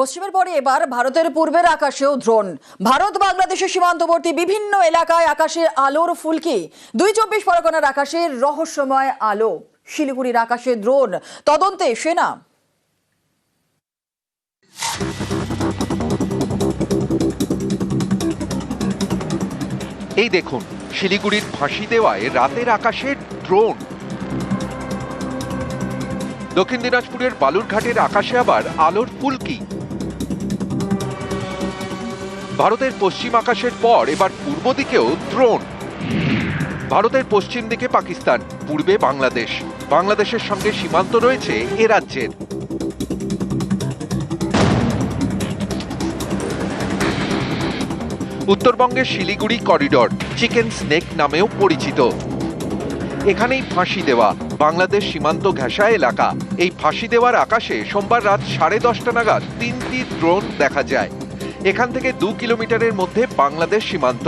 পশ্চিমের পরে এবার ভারতের পূর্বের আকাশেও ড্রোন ভারত, বাংলাদেশের সীমান্তবর্তী বিভিন্ন এলাকায় আকাশে আলোর ফুলকি। দুই চব্বিশ পরগনার আকাশে রহস্যময় আলো। শিলিগুড়ির আকাশে ড্রোন তদন্তে সেনা। এই দেখুন, শিলিগুড়ির ফাঁসি দেওয়ায় রাতের আকাশে ড্রোন দক্ষিণ দিনাজপুরের বালুরঘাটের আকাশে আবার আলোর ফুলকি। ভারতের পশ্চিম আকাশের পর, এবার পূর্ব দিকেও দ্রোণ। ভারতের পশ্চিম দিকে পাকিস্তান, পূর্বে বাংলাদেশ। বাংলাদেশের সঙ্গে সীমান্ত রয়েছে এ রাজ্যের। উত্তরবঙ্গের শিলিগুড়ি করিডর, চিকেন স্নেক নামেও পরিচিত। এখানেই ফাঁসি দেওয়া, বাংলাদেশ সীমান্ত ঘেঁষা এলাকা। এই ফাঁসি দেওয়ার আকাশে সোমবার রাত সাড়ে দশটা নাগাদ তিনটি ড্রোন দেখা যায়। এখান থেকে দু কিলোমিটারের মধ্যে বাংলাদেশ সীমান্ত।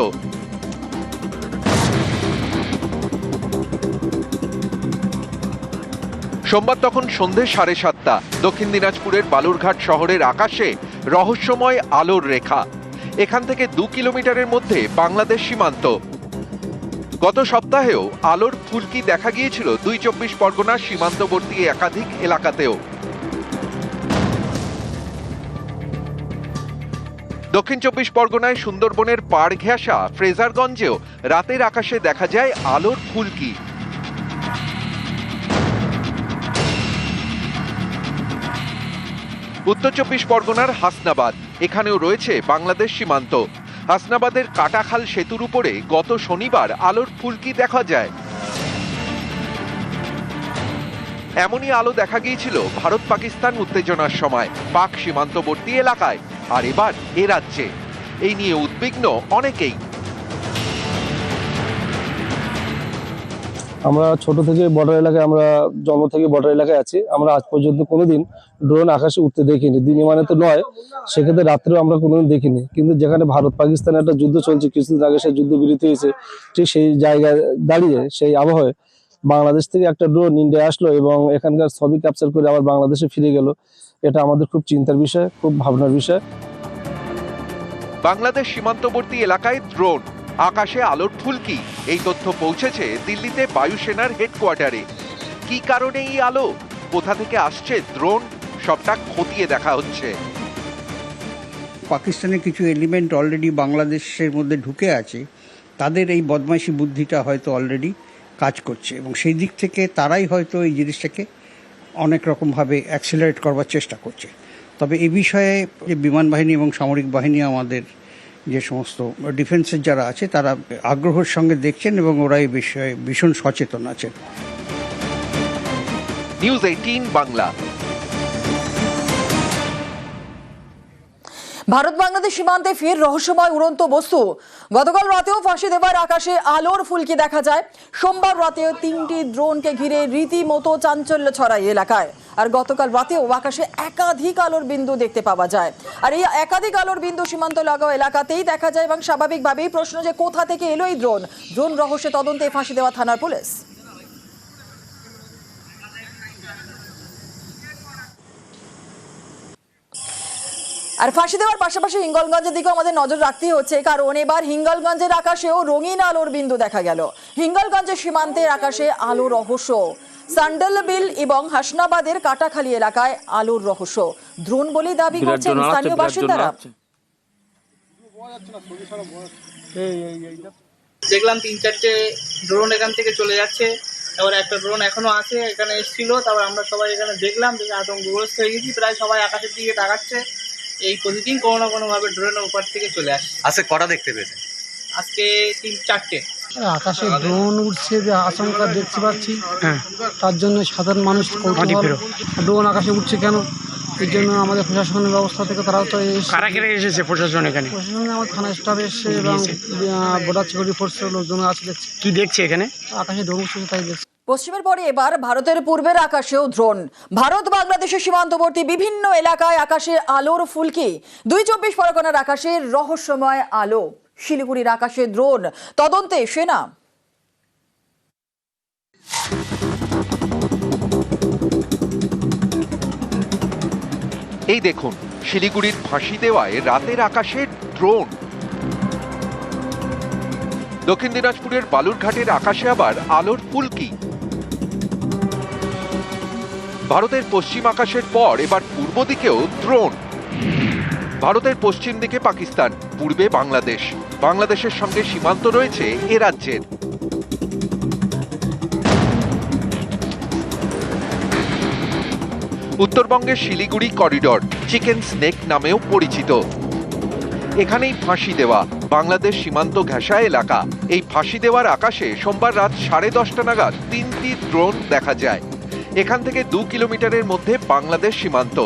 সোমবার তখন সন্ধে সাড়ে সাতটা, দক্ষিণ দিনাজপুরের বালুরঘাট শহরের আকাশে রহস্যময় আলোর রেখা। এখান থেকে দু কিলোমিটারের মধ্যে বাংলাদেশ সীমান্ত। গত সপ্তাহেও আলোর ফুলকি দেখা গিয়েছিল দুই চব্বিশ পরগনার সীমান্তবর্তী একাধিক এলাকাতেও। দক্ষিণ চব্বিশ পরগনায় সুন্দরবনের পাড় ঘেঁষা ফ্রেজারগঞ্জেও রাতের আকাশে দেখা যায় আলোর ফুলকি। উত্তর চব্বিশ পরগনার হাসনাবাদ, এখানেও রয়েছে বাংলাদেশ সীমান্ত। হাসনাবাদের কাটাখাল সেতুর উপরে গত শনিবার আলোর ফুলকি দেখা যায়। এমনই আলো দেখা গিয়েছিল ভারত পাকিস্তান উত্তেজনার সময়, পাক সীমান্তবর্তী এলাকায়। আর এবার এ রাজ্যে। এই নিয়ে উদ্বিগ্ন অনেকেই। আমরা ছোট থেকে বর্ডার এলাকায়, আমরা জন্ম থেকে বর্ডার এলাকায় আছি। আমরা আজ পর্যন্ত কোনোদিন ড্রোন আকাশে উঠতে দেখিনি। দিনে মানে তো নয়, সেক্ষেত্রে রাত্রেও আমরা কোনোদিন দেখিনি। কিন্তু যেখানে ভারত পাকিস্তানের একটা যুদ্ধ চলছে, কিছুদিন আগে সেই যুদ্ধ বিরতি হয়েছে, ঠিক সেই জায়গায় দাঁড়িয়ে, সেই আবহাওয়ায় বাংলাদেশ থেকে একটা ড্রোন ইন্ডিয়া আসলো এবং এখানকার ছবি ক্যাপচার করে আবার বাংলাদেশে ফিরে গেল। এটা আমাদের খুব চিন্তার বিষয় খুব ভাবনার বিষয়। বাংলাদেশ সীমান্তবর্তী এলাকায় ড্রোন আকাশে আলোর ফুলকি এই তথ্য পৌঁছেছে দিল্লিতে বায়ুসেনার হেডকোয়ার্টারে কি কারণে এই আলো? কোথা থেকে আসছে ড্রোন সবটা খতিয়ে দেখা হচ্ছে। পাকিস্তানের কিছু এলিমেন্ট অলরেডি বাংলাদেশের মধ্যে ঢুকে আছে। তাদের এই বদমাইশি বুদ্ধিটা হয়তো অলরেডি কাজ করছে এবং সেই দিক থেকে তারাই হয়তো এই জিনিসটাকে অনেক রকমভাবে অ্যাক্সিলারেট করবার চেষ্টা করছে। তবে এ বিষয়ে যে বিমান বাহিনী এবং সামরিক বাহিনী আমাদের যে সমস্ত ডিফেন্সের যারা আছে, তারা আগ্রহের সঙ্গে দেখছেন এবং ওরা এই বিষয়ে ভীষণ সচেতন আছেন। নিউজ এইটিন বাংলা ভারত বাংলাদেশ সীমান্তে ফের রহস্যময় উড়ন্ত বস্তু। গতকাল রাতেও ফাঁসি দেবার আকাশে আলোর ফুলকি দেখা যায়। সোমবার রাতেও তিনটি ড্রোনকে ঘিরে রীতিমতো চাঞ্চল্য ছড়ায় এলাকায়। আর গতকাল রাতেও আকাশে একাধিক আলোর বিন্দু দেখতে পাওয়া যায়। আর এই একাধিক আলোর বিন্দু সীমান্ত লাগাও এলাকাতেই দেখা যায় এবং স্বাভাবিকভাবেই প্রশ্ন যে কোথা থেকে এলো এই ড্রোন? ড্রোন রহস্যে তদন্তে ফাঁসি দেওয়া থানার পুলিশ। আর ফাঁসি দেওয়ার পাশাপাশি হিঙ্গলগঞ্জের দিকেও আমাদের নজর রাখতে হচ্ছে কারণ এবার হিঙ্গলগঞ্জের আকাশেও রঙিন আলোর বিন্দু দেখা গেল। হিঙ্গলগঞ্জের সীমান্তের আকাশে আলো রহস্য। সান্ডেলবিল এবং হাসনাবাদের কাটাখালী এলাকায় আলোর রহস্য। দ্রোণ বলেই দাবি করছেন স্থানীয় বাসিন্দারা দেখলাম তিন চারটে ড্রোন এখান থেকে চলে যাচ্ছে। তারপর একটা ড্রোন এখনও আছে এখানে এসেছিল। তারপর আমরা সবাই এখানে দেখলাম দেখে আতঙ্কগ্রস্ত হয়ে গেছি। প্রায় সবাই আকাশের দিকে তাকাচ্ছে। এই প্রতিদিন কোনো না কোনোভাবে ড্রোনের উপর থেকে চলে আসে। আজকে কটা দেখতে পেয়েছেন? আজকে তিন চারটে। আকাশে ড্রোন উঠছে যে আশঙ্কা দেখতে পাচ্ছি। তার জন্য সাধারণ মানুষ ড্রোন আকাশে উঠছে কেন? এর জন্য আমাদের প্রশাসনের ব্যবস্থা থেকে তারাও তো কারা কেড়ে এসেছে প্রশাসন এখানে? প্রশাসনে আমার থানা স্টাফ এসছে এবং বর্ডার সিকিউরিটি ফোর্সের লোকজন আছে দেখছি। কি দেখছে এখানে? আকাশে ড্রোন উঠছে তাই দেখছি। পশ্চিমের পরে এবার ভারতের পূর্বের আকাশেও ড্রোন ভারত, বাংলাদেশের সীমান্তবর্তী বিভিন্ন এলাকায় আকাশে আলোর ফুলকি। দুই চব্বিশ পরগনার আকাশে রহস্যময় আলো। শিলিগুড়ির আকাশে ড্রোন তদন্তে সেনা। এই দেখুন, শিলিগুড়ির ফাঁসি দেওয়ায় রাতের আকাশে ড্রোন দক্ষিণ দিনাজপুরের বালুরঘাটের আকাশে আবার আলোর ফুলকি। ভারতের পশ্চিম আকাশের পর, এবার পূর্ব দিকেও দ্রোণ। ভারতের পশ্চিম দিকে পাকিস্তান, পূর্বে বাংলাদেশ। বাংলাদেশের সঙ্গে সীমান্ত রয়েছে এ রাজ্যের। উত্তরবঙ্গের শিলিগুড়ি করিডর, চিকেন স্নেক নামেও পরিচিত। এখানেই ফাঁসি দেওয়া, বাংলাদেশ সীমান্ত ঘেঁষা এলাকা। এই ফাঁসি দেওয়ার আকাশে সোমবার রাত সাড়ে দশটা নাগাদ তিনটি ড্রোন দেখা যায়। এখান থেকে দু কিলোমিটারের মধ্যে বাংলাদেশ সীমান্ত।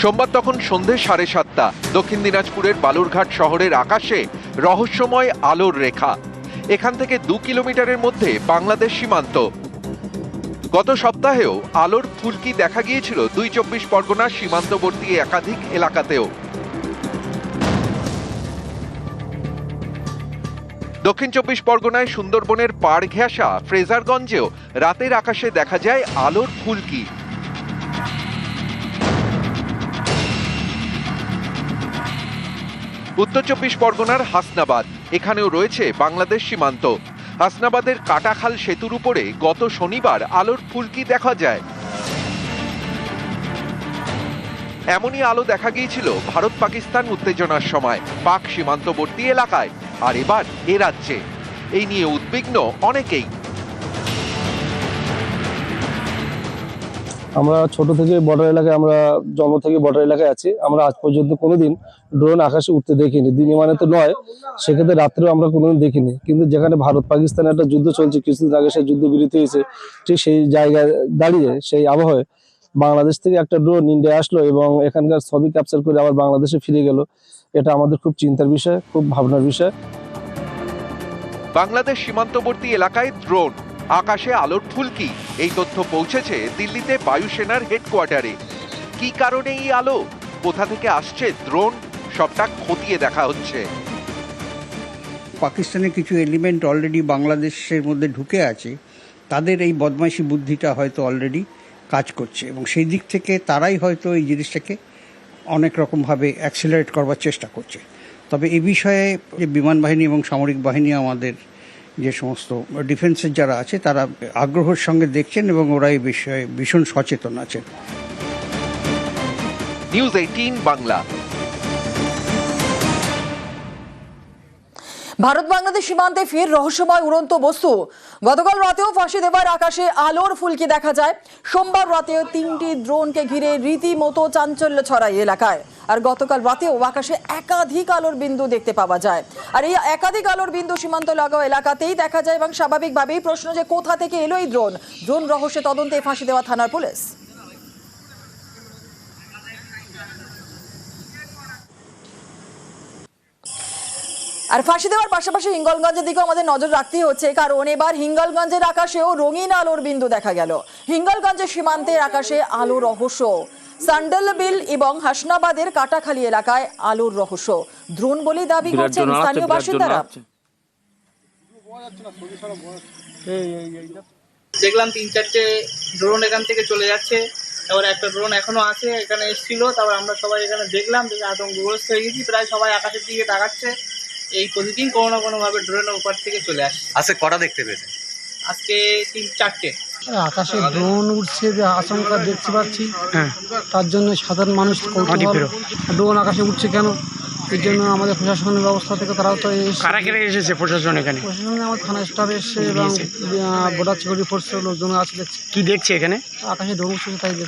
সোমবার তখন সন্ধে সাড়ে সাতটা, দক্ষিণ দিনাজপুরের বালুরঘাট শহরের আকাশে রহস্যময় আলোর রেখা। এখান থেকে দু কিলোমিটারের মধ্যে বাংলাদেশ সীমান্ত। গত সপ্তাহেও আলোর ফুলকি দেখা গিয়েছিল দুই চব্বিশ পরগনার সীমান্তবর্তী একাধিক এলাকাতেও। দক্ষিণ চব্বিশ পরগনায় সুন্দরবনের পাড় ঘেঁষা ফ্রেজারগঞ্জেও রাতের আকাশে দেখা যায় আলোর ফুলকি। উত্তর চব্বিশ পরগনার হাসনাবাদ, এখানেও রয়েছে বাংলাদেশ সীমান্ত। হাসনাবাদের কাটাখাল সেতুর উপরে গত শনিবার আলোর ফুলকি দেখা যায়। এমনই আলো দেখা গিয়েছিল ভারত পাকিস্তান উত্তেজনার সময়, পাক সীমান্তবর্তী এলাকায়। আর এবার এ রাজ্যে। এই নিয়ে উদ্বিগ্ন অনেকেই। আমরা ছোট থেকে বর্ডার এলাকায়, আমরা জন্ম থেকে বর্ডার এলাকায় আছি। আমরা আজ পর্যন্ত কোনোদিন ড্রোন আকাশে উঠতে দেখিনি। দিনে মানে তো নয়, সেক্ষেত্রে রাত্রেও আমরা কোনোদিন দেখিনি। কিন্তু যেখানে ভারত পাকিস্তানের একটা যুদ্ধ চলছে, কিছুদিন আগে সেই যুদ্ধ বিরতি হয়েছে, ঠিক সেই জায়গায় দাঁড়িয়ে, সেই আবহাওয়ায় বাংলাদেশ থেকে একটা ড্রোন ইন্ডিয়া আসলো এবং এখানকার ছবি ক্যাপচার করে আবার বাংলাদেশে ফিরে গেল। এটা আমাদের খুব চিন্তার বিষয় খুব ভাবনার বিষয়। বাংলাদেশ সীমান্তবর্তী এলাকায় ড্রোন আকাশে আলোর ফুলকি এই তথ্য পৌঁছেছে দিল্লিতে বায়ুসেনার হেডকোয়ার্টারে কি কারণে এই আলো? কোথা থেকে আসছে ড্রোন সবটা খতিয়ে দেখা হচ্ছে। পাকিস্তানের কিছু এলিমেন্ট অলরেডি বাংলাদেশের মধ্যে ঢুকে আছে। তাদের এই বদমাইশি বুদ্ধিটা হয়তো অলরেডি কাজ করছে এবং সেই দিক থেকে তারাই হয়তো এই জিনিসটাকে অনেক রকমভাবে অ্যাক্সিলারেট করবার চেষ্টা করছে। তবে এ বিষয়ে যে বিমান বাহিনী এবং সামরিক বাহিনী আমাদের যে সমস্ত ডিফেন্সের যারা আছে, তারা আগ্রহের সঙ্গে দেখছেন এবং ওরা এই বিষয়ে ভীষণ সচেতন আছেন। নিউজ এইটিন বাংলা ভারত বাংলাদেশ সীমান্তে ফের রহস্যময় উড়ন্ত বস্তু। গতকাল রাতেও ফাঁসি দেওয়ার আকাশে আলোর ফুলকি দেখা যায়। সোমবার রাতেও তিনটি ড্রোনকে ঘিরে রীতিমতো চাঞ্চল্য ছড়ায় এলাকায়। আর গতকাল রাতেও আকাশে একাধিক আলোর বিন্দু দেখতে পাওয়া যায়। আর এই একাধিক আলোর বিন্দু সীমান্ত লাগাও এলাকাতেই দেখা যায় এবং স্বাভাবিকভাবেই প্রশ্ন যে কোথা থেকে এলো এই ড্রোন? ড্রোন রহস্যে তদন্তে ফাঁসি দেওয়া থানার পুলিশ। আর ফাঁসি দেওয়ার পাশাপাশি হিঙ্গলগঞ্জের দিকেও আমাদের নজর রাখতে হচ্ছে কারণ এবার হিঙ্গলগঞ্জের আকাশেও রঙিন আলোর বিন্দু দেখা গেল। হিঙ্গলগঞ্জের সীমান্তের আকাশে আলো রহস্য। সান্ডেলবিল এবং হাসনাবাদের কাটাখালী এলাকায় আলোর রহস্য। দ্রোণ বলে দাবি করছেন স্থানীয় বাসিন্দারা। দেখলাম তিন চারটে ড্রোন এখান থেকে চলে যাচ্ছে। এবার একটা ড্রোন এখনও আছে এখানে এসেছিল। তারপর আমরা সবাই এখানে দেখলাম দেখে আতঙ্কগ্রস্ত হয়ে গেছি। প্রায় সবাই আকাশের দিকে তাকাচ্ছে। এই প্রতিদিন কোনো না কোনোভাবে ড্রোনের উপর থেকে চলে আসে। আজকে কটা দেখতে পেয়েছে আজকে তিন চারটে। আকাশে ড্রোন উঠছে যে আশঙ্কা দেখতে পাচ্ছি। হ্যাঁ। তার জন্য সাধারণ মানুষ ড্রোন আকাশে উঠছে কেন? এর জন্য আমাদের প্রশাসনের ব্যবস্থা থেকে তারাও তো এসে কারা কেরা এসেছে প্রশাসন এখানে? প্রশাসনে আমার থানা স্টাফ এসছে এবং বর্ডার সিকিউরিটি ফোর্সের লোকজন আছে দেখছি। কি দেখছে এখানে? আকাশে ড্রোন উঠছে তাই দেখছি।